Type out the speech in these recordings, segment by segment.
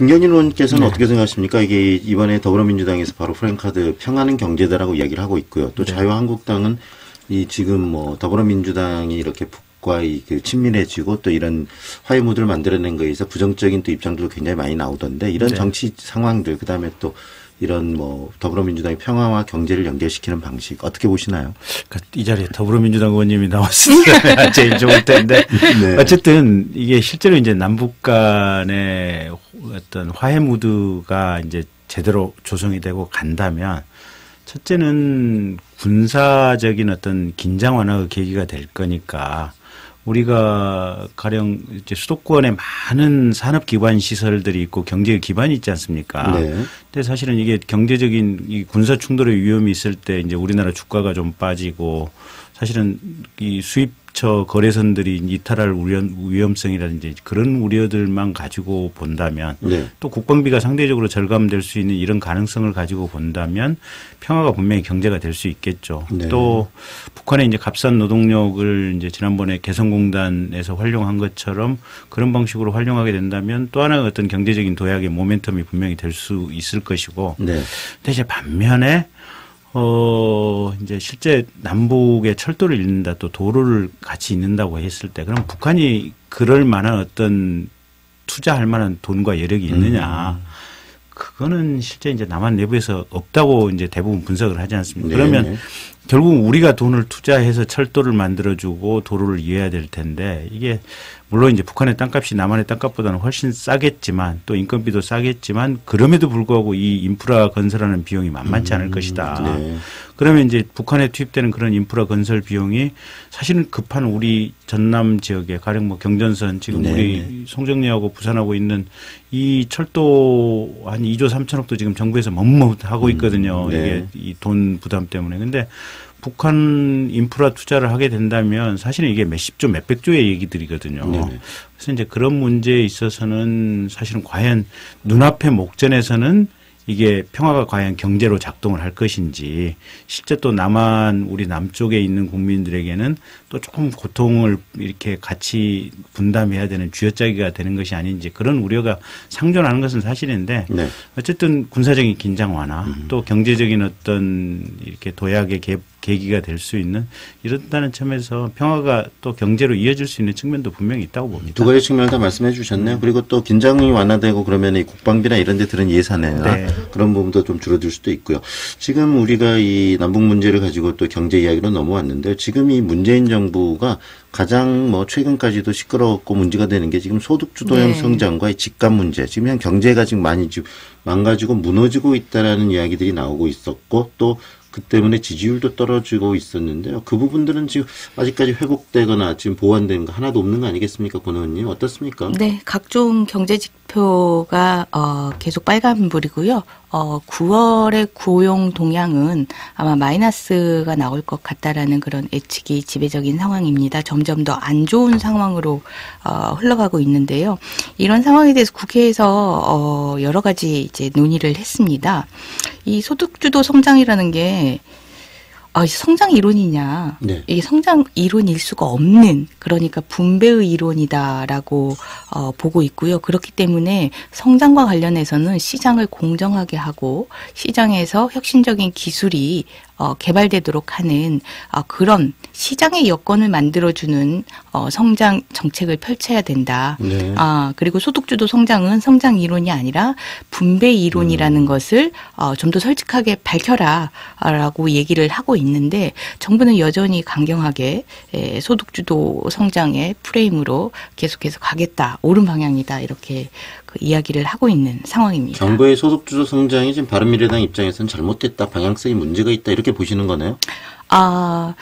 김경진 의원께서는 네. 어떻게 생각하십니까? 이게 이번에 더불어민주당에서 바로 프랭카드 평화는 경제다라고 이야기를 하고 있고요. 또 네. 자유한국당은 이 지금 뭐 더불어민주당이 이렇게 북과의 그 친밀해지고 또 이런 화해 무드를 만들어낸 거에 있어 부정적인 또 입장들도 굉장히 많이 나오던데 이런 네. 정치 상황들 그다음에 또 이런 뭐 더불어민주당의 평화와 경제를 연결시키는 방식 어떻게 보시나요? 그러니까 이 자리에 더불어민주당 의원님이 때 제일 좋을 텐데 네. 어쨌든 이게 실제로 이제 남북 간의 어떤 화해 무드가 이제 제대로 조성이 되고 간다면 첫째는 군사적인 어떤 긴장 완화의 계기가 될 거니까 우리가 가령 이제 수도권에 많은 산업 기반 시설들이 있고 경제 기반이 있지 않습니까? 네. 근데 사실은 이게 경제적인 이 군사 충돌의 위험이 있을 때 이제 우리나라 주가가 좀 빠지고 사실은 이 수입 저 거래선들이 이탈할 위험, 성이라든지 그런 우려들만 가지고 본다면 네. 또 국방비가 상대적으로 절감될 수 있는 이런 가능성을 가지고 본다면 평화가 분명히 경제가 될 수 있겠죠. 네. 또 북한의 이제 값싼 노동력을 이제 지난번에 개성공단에서 활용한 것처럼 그런 방식으로 활용하게 된다면 또 하나 어떤 경제적인 도약의 모멘텀이 분명히 될 수 있을 것이고 네. 대신 반면에 어, 이제 실제 남북의 철도를 잇는다 또 도로를 같이 잇는다고 했을 때 그럼 북한이 그럴 만한 어떤 투자할 만한 돈과 여력이 있느냐. 음. 그거는 실제 이제 남한 내부에서 없다고 이제 대부분 분석을 하지 않습니까? 네 그러면 네. 결국 우리가 돈을 투자해서 철도를 만들어주고 도로를 이어야 될 텐데 이게 물론 이제 북한의 땅값이 남한의 땅값보다는 훨씬 싸겠지만 또 인건비도 싸겠지만 그럼에도 불구하고 이 인프라 건설하는 비용이 만만치 않을 음, 것이다. 네. 그러면 이제 북한에 투입되는 그런 인프라 건설 비용이 사실은 급한 우리 전남 지역에 가령 뭐 경전선 지금 네. 우리 송정리하고 부산하고 있는 이 철도 한 2조 3천억도 지금 정부에서 머뭇하고 음, 있거든요. 음, 네. 이게 이 돈 부담 때문에. 근데 북한 인프라 투자를 하게 된다면 사실은 이게 몇십 조 몇백 조의 얘기들이거든요. 네네. 그래서 이제 그런 문제에 있어서는 사실은 과연 눈앞의 목전에서는 이게 평화가 과연 경제로 작동을 할 것인지 실제 또 남한 우리 남쪽에 있는 국민들에게는 또 조금 고통을 이렇게 같이 분담해야 되는 쥐어짜기가 되는 것이 아닌지 그런 우려가 상존하는 것은 사실인데 네. 어쨌든 군사적인 긴장 완화 음. 또 경제적인 어떤 이렇게 도약의 개, 계기가 될 수 있는 이렇다는 점에서 평화가 또 경제로 이어질 수 있는 측면도 분명히 있다고 봅니다. 두 가지 측면을 다 말씀해 주셨네요. 음. 그리고 또 긴장이 완화되고 그러면 이 국방비나 이런 데 들은 예산에 네. 그런 부분도 좀 줄어들 수도 있고요. 지금 우리가 이 남북 문제를 가지고 또 경제 이야기로 넘어왔는데 지금 이 문재인 정부 가 가장 뭐 최근까지도 시끄럽고 문제가 되는 게 지금 소득 주도형 네. 성장과 집값 문제. 지금 현 경제가 지금 많이 지금 망가지고 무너지고 있다라는 이야기들이 나오고 있었고 또 그 때문에 지지율도 떨어지고 있었는데요. 그 부분들은 지금 아직까지 회복되거나 지금 보완된 거 하나도 없는 거 아니겠습니까, 권 의원님? 어떻습니까? 네, 각종 경제 지표가 어, 계속 빨간불이고요. 어, 9월의 고용 동향은 아마 마이너스가 나올 것 같다라는 그런 예측이 지배적인 상황입니다. 점점 더 안 좋은 상황으로 어, 흘러가고 있는데요. 이런 상황에 대해서 국회에서 어, 여러 가지 이제 논의를 했습니다. 이 소득주도 성장이라는 게 아, 성장 이론이냐. 네. 이게 성장 이론일 수가 없는, 그러니까 분배의 이론이다라고, 어, 보고 있고요. 그렇기 때문에 성장과 관련해서는 시장을 공정하게 하고, 시장에서 혁신적인 기술이, 어, 개발되도록 하는 어, 그런 시장의 여건을 만들어주는 어, 성장 정책을 펼쳐야 된다. 네. 아 그리고 소득주도 성장은 성장 이론이 아니라 분배 이론이라는 음. 것을 어, 좀 더 솔직하게 밝혀라라고 얘기를 하고 있는데 정부는 여전히 강경하게 에, 소득주도 성장의 프레임으로 계속해서 가겠다 옳은 방향이다 이렇게 그 이야기를 하고 있는 상황입니다. 정부의 소득주도 성장이 지금 바른미래당 입장에서는 잘못됐다, 방향성이 문제가 있다 이렇 게 보시는 거네요. 아,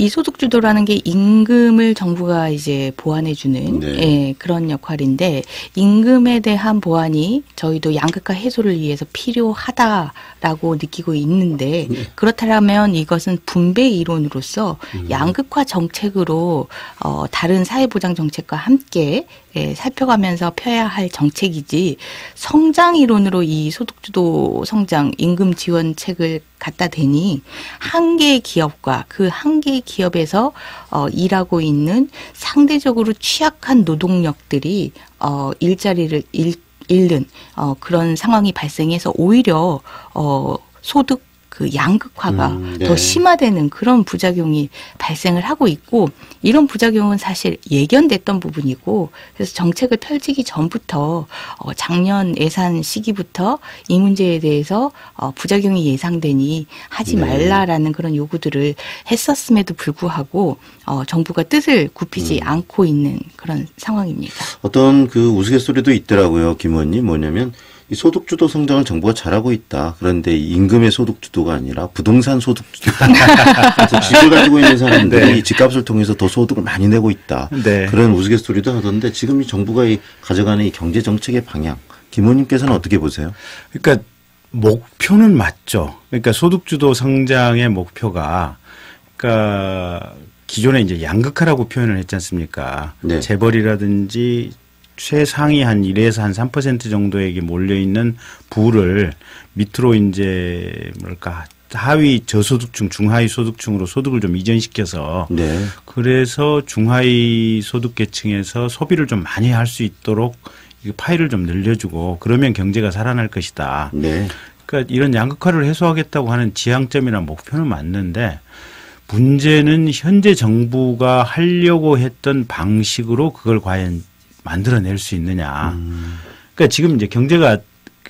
이 소득 주도라는 게 임금을 정부가 이제 보완해 주는 네. 예, 그런 역할인데 임금에 대한 보완이 저희도 양극화 해소를 위해서 필요하다라고 느끼고 있는데 네. 그렇다면 이것은 분배 이론으로서 음. 양극화 정책으로 어, 다른 사회 보장 정책과 함께 예, 살펴가면서 펴야 할 정책이지 성장 이론으로 이 소득주도 성장 임금 지원책을 갖다 대니 한 개의 기업과 그 한 개의 기업에서 어, 일하고 있는 상대적으로 취약한 노동력들이 어, 일자리를 일 잃는 어, 그런 상황이 발생해서 오히려 어, 소득 그 양극화가 음, 네. 더 심화되는 그런 부작용이 발생을 하고 있고 이런 부작용은 사실 예견됐던 부분이고 그래서 정책을 펼치기 전부터 어, 작년 예산 시기부터 이 문제에 대해서 어, 부작용이 예상되니 하지 네. 말라라는 그런 요구들을 했었음에도 불구하고 어, 정부가 뜻을 굽히지 음. 않고 있는 그런 상황입니다. 어떤 그 우스갯소리도 있더라고요, 김 의원님. 뭐냐면 이 소득주도 성장을 정부가 잘하고 있다. 그런데 이 임금의 소득주도가 아니라 부동산 소득주도다. 그래서 집을 가지고 있는 사람들이 네. 이 집값을 통해서 더 소득을 많이 내고 있다. 네. 그런 우스갯소리도 하던데 지금 이 정부가 이 가져가는 이 경제 정책의 방향, 김 의원님께서는 어떻게 보세요? 그러니까 목표는 맞죠. 그러니까 소득주도 성장의 목표가 그러니까 기존에 이제 양극화라고 표현을 했지 않습니까? 네. 재벌이라든지 최상위 한 1에서 한 3% 정도에게 몰려 있는 부를 밑으로 이제 뭐랄까 하위 저소득층, 중하위 소득층으로 소득을 좀 이전시켜서 네. 그래서 중하위 소득 계층에서 소비를 좀 많이 할 수 있도록 이 파일을 좀 늘려주고 그러면 경제가 살아날 것이다. 네. 그러니까 이런 양극화를 해소하겠다고 하는 지향점이나 목표는 맞는데 문제는 현재 정부가 하려고 했던 방식으로 그걸 과연 만들어낼 수 있느냐. 음. 그러니까 지금 이제 경제가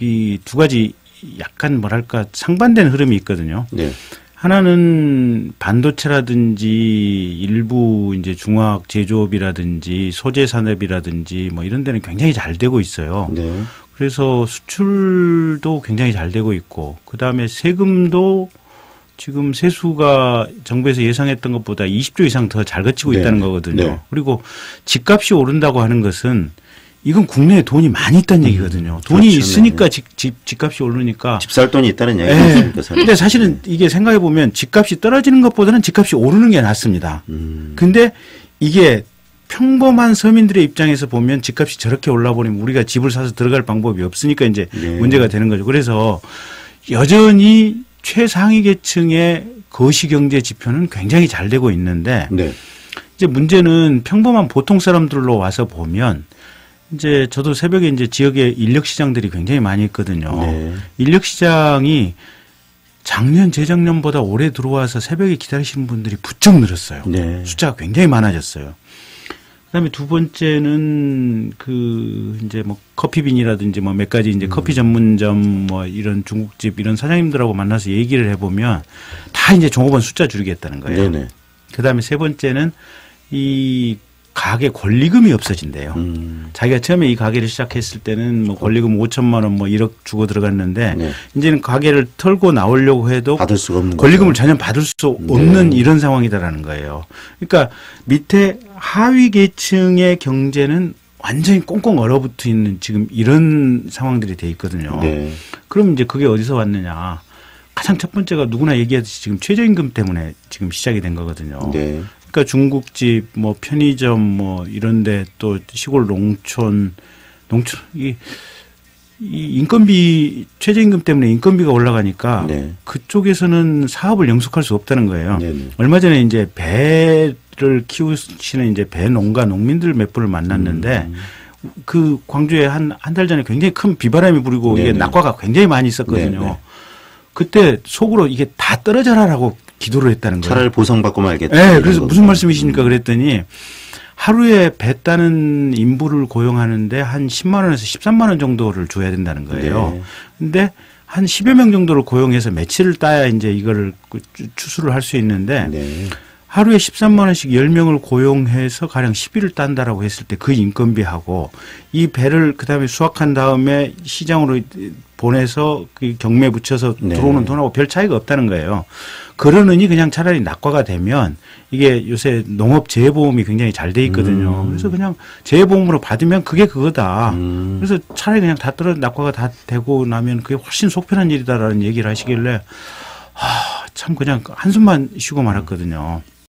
이 두 가지 약간 뭐랄까 상반된 흐름이 있거든요. 네. 하나는 반도체라든지 일부 이제 중화학 제조업이라든지 소재 산업이라든지 뭐 이런 데는 굉장히 잘 되고 있어요. 네. 그래서 수출도 굉장히 잘 되고 있고 그다음에 세금도 지금 세수가 정부에서 예상했던 것보다 20조 이상 더 잘 거치고 네. 있다는 거거든요. 네. 그리고 집값이 오른다고 하는 것은 이건 국내에 돈이 많이 있다는 얘기거든요. 돈이 그렇죠. 있으니까 집, 집, 집값이 오르니까 집 살 돈이 있다는 예. 얘기입니까? 사실? 근데 사실은 이게 생각해 보면 집값이 떨어지는 것보다는 집값이 오르는 게 낫습니다. 음. 근데 이게 평범한 서민들의 입장에서 보면 집값이 저렇게 올라버리면 우리가 집을 사서 들어갈 방법이 없으니까 이제 네. 문제가 되는 거죠. 그래서 여전히 최상위 계층의 거시경제 지표는 굉장히 잘 되고 있는데 네. 이제 문제는 평범한 보통 사람들로 와서 보면 이제 저도 새벽에 이제 지역에 인력 시장들이 굉장히 많이 있거든요. 네. 인력 시장이 작년 재작년보다 올해 들어와서 새벽에 기다리시는 분들이 부쩍 늘었어요. 네. 숫자가 굉장히 많아졌어요. 그다음에 두 번째는 그 이제 뭐 커피빈이라든지 뭐 몇 가지 이제 커피 전문점 뭐 이런 중국집 이런 사장님들하고 만나서 얘기를 해보면 다 이제 종업원 숫자 줄이겠다는 거예요. 네네. 그다음에 세 번째는 이 가게 권리금이 없어진대요. 음. 자기가 처음에 이 가게를 시작했을 때는 뭐 권리금 5천만 원 뭐 1억 주고 들어갔는데 네. 이제는 가게를 털고 나오려고 해도 받을 수가 없는 권리금을 거죠. 전혀 받을 수 없는 네. 이런 상황이다라는 거예요. 그러니까 밑에 하위 계층의 경제는 완전히 꽁꽁 얼어붙어 있는 지금 이런 상황들이 돼 있거든요. 네. 그럼 이제 그게 어디서 왔느냐? 가장 첫 번째가 누구나 얘기하듯이 지금 최저임금 때문에 지금 시작이 된 거거든요. 네. 그러니까 중국집, 뭐 편의점, 뭐 이런데 또 시골 농촌, 농촌 이, 이 인건비 최저임금 때문에 인건비가 올라가니까 네. 그쪽에서는 사업을 영속할 수 없다는 거예요. 네네. 얼마 전에 이제 배를 키우시는 이제 배 농가 농민들 몇 분을 만났는데 음. 그 광주에 한 한 달 전에 굉장히 큰 비바람이 불고 이게 네네. 낙과가 굉장히 많이 있었거든요. 네네. 그때 속으로 이게 다 떨어져라라고 기도를 했다는 거예요. 차라리 보상받고 말겠다. 네, 그래서 거죠. 무슨 말씀이십니까 그랬더니 하루에 배 따는 인부를 고용하는데 한 10만 원에서 13만 원 정도를 줘야 된다는 거예요. 네. 근데 한 10여 명 정도를 고용해서 며칠을 따야 이제 이거를 그 추- 추수를 할 수 있는데 네. 하루에 13만 원씩 10명을 고용해서 가령 10일을 딴다라고 했을 때 그 인건비하고 이 배를 그다음에 수확한 다음에 시장으로 보내서 그 경매 붙여서 네. 들어오는 돈하고 별 차이가 없다는 거예요. 그러느니 그냥 차라리 낙과가 되면 이게 요새 농업 재해보험이 굉장히 잘 돼 있거든요. 음. 그래서 그냥 재해보험으로 받으면 그게 그거다. 음. 그래서 차라리 그냥 다 떨어 낙과가 다 되고 나면 그게 훨씬 속편한 일이다라는 얘기를 하시길래 아, 참 그냥 한숨만 쉬고 말았거든요.